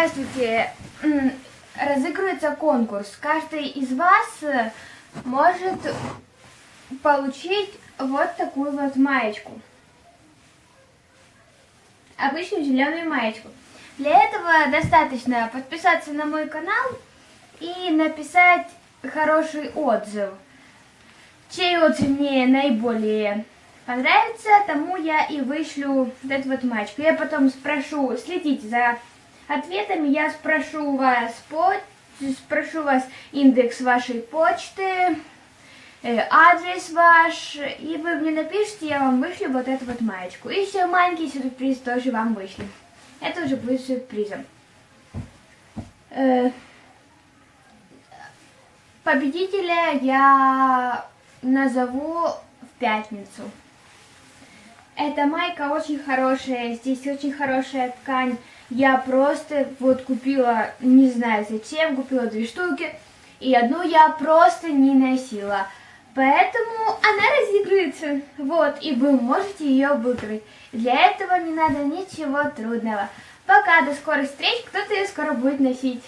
Здравствуйте. Разыгрывается конкурс. Каждый из вас э, может получить вот такую вот маечку. Обычную зеленую маечку. Для этого достаточно подписаться на мой канал и написать хороший отзыв. Чей отзыв мне наиболее понравится, тому я и вышлю вот эту вот маечку. Я потом спрошу, следите за ответами, я спрошу вас по, спрошу вас индекс вашей почты, э, адрес ваш, и вы мне напишите, я вам вышлю вот эту вот маечку. И еще маленький сюрприз тоже вам вышлю. Это уже будет сюрпризом. Э, Победителя я назову в пятницу. Эта майка очень хорошая, здесь очень хорошая ткань. Я просто вот купила, не знаю зачем, купила две штуки. И одну я просто не носила. Поэтому она разыгрывается. Вот, и вы можете ее выиграть. Для этого не надо ничего трудного. Пока, до скорых встреч, кто-то ее скоро будет носить.